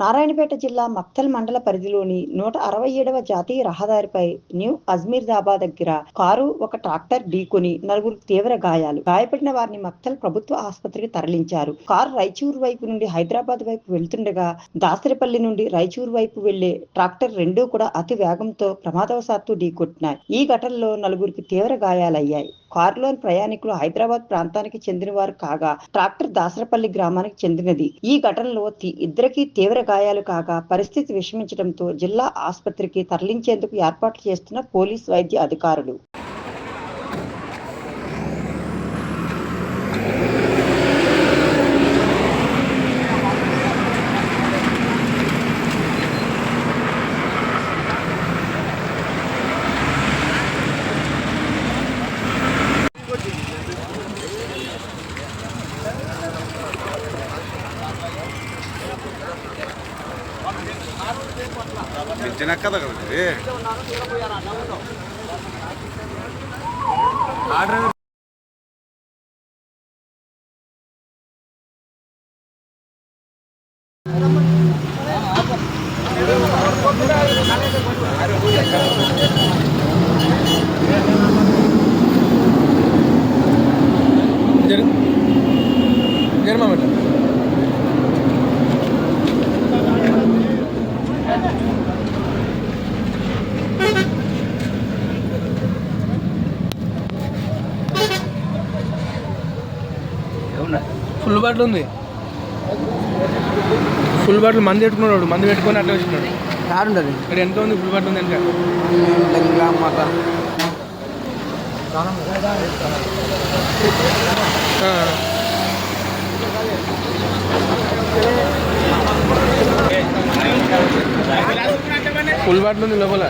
నారాయణపేట జిల్లా మక్తల్ మండల పరిధిలోని నూట అరవై ఏడవ జాతీయ రహదారిపై న్యూ అజ్మీర్దాబాద్ దగ్గర కారు ఒక ట్రాక్టర్ ఢీకొని నలుగురు తీవ్ర గాయాలు. గాయపడిన వారిని మక్తల్ ప్రభుత్వ ఆసుపత్రికి తరలించారు. కారు రాయచూరు వైపు నుండి హైదరాబాద్ వైపు వెళ్తుండగా దాసరిపల్లి నుండి రాయచూరు వైపు వెళ్ళే ట్రాక్టర్ రెండూ కూడా అతి వేగంతో ప్రమాదవశాత్తు ఢీకొట్టినాయి. ఈ ఘటనలో నలుగురికి తీవ్ర గాయాలయ్యాయి. కారులోని ప్రయాణికులు హైదరాబాద్ ప్రాంతానికి చెందిన వారు కాగా ట్రాక్టర్ దాసరపల్లి గ్రామానికి చెందినది. ఈ ఘటనలో ఇద్దరికి ఇద్దరికీ తీవ్ర గాయాలు కాగా పరిస్థితి విషమించడంతో జిల్లా ఆసుపత్రికి తరలించేందుకు ఏర్పాట్లు చేస్తున్న పోలీస్ వైద్య అధికారులు. పెంచినాక కదా ఇది? జరు ఫుల్ బాటిల్ ఉంది. ఫుల్ బాటిల్ మంది పెట్టుకున్నాడు మంది పెట్టుకొని అట్లా వచ్చినాడు. యాడుండదు ఇక్కడ ఎంత ఉంది ఫుల్ బాటిల్ ఉంది ఎంత. ఫుల్ బాటిల్ ఉంది లోపల.